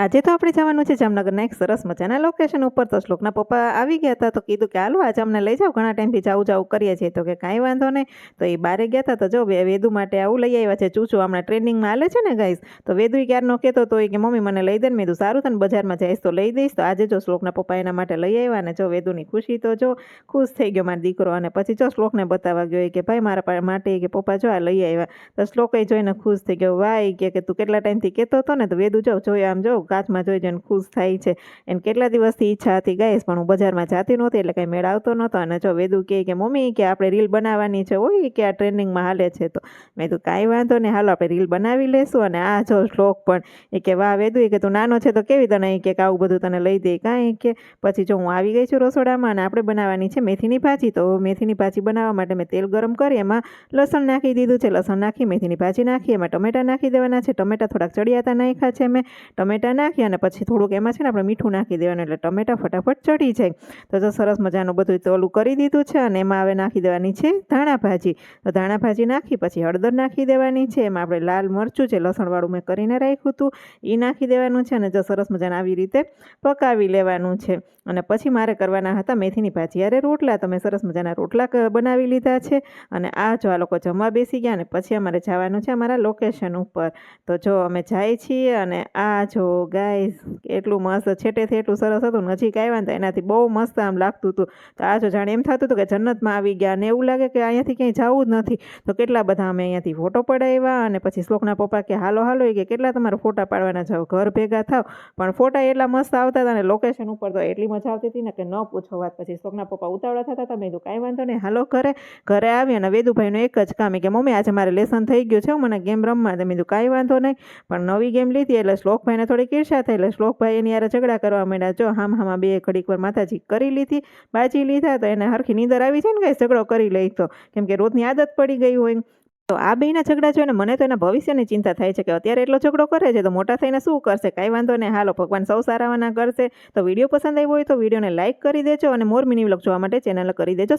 આજે તો આપણે જવાનું છે જામનગરના એક સરસ મજાના લોકેશન ઉપર. તો શ્લોકના પપ્પા આવી ગયા હતા તો કીધું કે, હાલો, આજે અમને લઈ જાઓ. ઘણા ટાઈમથી જાવું જાવું કરીએ છીએ. તો કે, કાંઈ વાંધો નહીં. તો એ બારે ગયા હતા તો જો વેદુ માટે આવું લઈ આવ્યા છે. ચૂચો, હમણાં ટ્રેનિંગમાં હાલે છે ને ગાઈસ તો વેદુ ક્યારનો કહેતો તો કે, મમ્મી, મને લઈ દે ને. મેં સારું તને બજારમાં જઈશ તો લઈ દઈશ. તો આજે જો શ્લોકના પપ્પા એના માટે લઈ આવ્યા ને, જો વેદુની ખુશી તો જો ખુશ થઈ ગયો મારો દીકરો. અને પછી જો શ્લોકને બતાવવા ગયો કે, ભાઈ, મારા માટે કે, પપ્પા, જો આ લઈ આવ્યા. તો શ્લોકે જોઈને ખુશ થઈ ગયો. વાય કે તું કેટલા ટાઈમથી કહેતો હતો ને? તો વેદુ જો જોઈ આમ જો. કાચમાં જોઈ જોઈને ખુશ થાય છે. એને કેટલા દિવસથી ઈચ્છા હતી ગઈશ પણ હું બજારમાં જાતી નહોતી, એટલે કંઈ મેળ આવતો નહોતો. અને જો વેદુ કહે કે, મમ્મી, કે આપણે રીલ બનાવવાની છે? હોય કે આ ટ્રેનિંગમાં હાલે છે તો. મેં કીધું, કાંઈ વાંધો નહીં, હાલો આપણે રીલ બનાવી લેશું. અને આ જો શ્લોક પણ એ કે, વાહ, વેદુ, એ કે તું નાનો છે તો કેવી તને એ કે આવું બધું તને લઈ દે? કાંઈ કે. પછી જો હું આવી ગઈ છું રસોડામાં અને આપણે બનાવવાની છે મેથીની ભાજી, તો મેથીની ભાજી બનાવવા માટે મેં તેલ ગરમ કરી, એમાં લસણ નાખી દીધું છે. લસણ નાખી, મેથીની ભાજી નાખી, એમાં ટમેટા નાખી દેવાના છે. ટમેટા થોડાક ચડિયાતા નાખ્યા છે મેં. ટમેટા નાખી અને પછી થોડુંક એમાં છે ને આપણે મીઠું નાખી દેવાનું એટલે ટમેટા ફટાફટ ચડી જાય. તો જો સરસ મજાનું બધું તોલું કરી દીધું છે અને એમાં હવે નાખી દેવાની છે ધાણા ભાજી. તો ધાણા ભાજી નાખી પછી હળદર નાખી દેવાની છે. એમાં આપણે લાલ મરચું છે લસણવાળું મેં કરીને રાખ્યું હતું એ નાખી દેવાનું છે અને જો સરસ મજાના આવી રીતે પકાવી લેવાનું છે. અને પછી મારે કરવાના હતા મેથીની ભાજી. અરે રોટલા તો મેં સરસ મજાના રોટલા બનાવી લીધા છે અને આ જો આ લોકો જમવા બેસી ગયા અને પછી અમારે જવાનું છે અમારા લોકેશન ઉપર. તો જો અમે જાય છીએ અને આ જો ગાઈસ એટલું મસ્ત. છેટેથી એટલું સરસ હતું. નજીક આવ્યા ને એનાથી બહુ મસ્ત આમ લાગતું હતું. તો આ જો જાણે એમ થતું હતું કે જન્નતમાં આવી ગયા અને એવું લાગે કે અહીંયાથી ક્યાંય જવું જ નથી. તો કેટલા બધા અમે અહીંયાથી ફોટો પડાવ્યા અને પછી શ્લોકના પપ્પા કે, હાલો હાલો. એ કે, કેટલા તમારે ફોટા પાડવાના જાવ ઘર ભેગા થાવ. પણ ફોટા એટલા મસ્ત આવતા હતા અને લોકેશન ઉપર તો એટલી મજા આવતી હતી ને કે ન પૂછો વાત. પછી શ્લોકના પપ્પા ઉતાવળા થતા હતા. મેં કીધું, કાંઈ વાંધો નહીં. હાલો, ઘરે ઘરે આવી. અને વેદુભાઈનું એક જ કામ કે, મમ્મી, આજે મારે લેસન થઈ ગયું છે મને ગેમ રમવા. તમે કીધું, કાંઈ વાંધો નહીં. પણ નવી ગેમ લીધી એટલે શ્લોકભાઈને થોડીક ઈર્ષા થઈ શ્લોકભાઈ એની યારે ઝઘડા કરવા માંડ્યા. જો હામ હામાં બે ઘડીક વાર માતાજી કરી લીધી, બાજી લીધા, તો એને હરખી નીંદર આવી છે ને કાંઈ ઝઘડો કરી લઈ તો. કેમ કે રોજની આદત પડી ગઈ હોય તો આ બેના ઝઘડા જોઈને મને તો એના ભવિષ્યની ચિંતા થાય છે કે અત્યારે એટલો ઝઘડો કરે છે તો મોટા થઈને શું કરશે? કાંઈ વાંધો નહીં, હાલો ભગવાન સૌ સારાવાના કરશે. તો વીડિયો પસંદ આવ્યો હોય તો વિડીયોને લાઇક કરી દેજો અને મોર મિની વ્લોગ જોવા માટે ચેનલ કરી દેજો.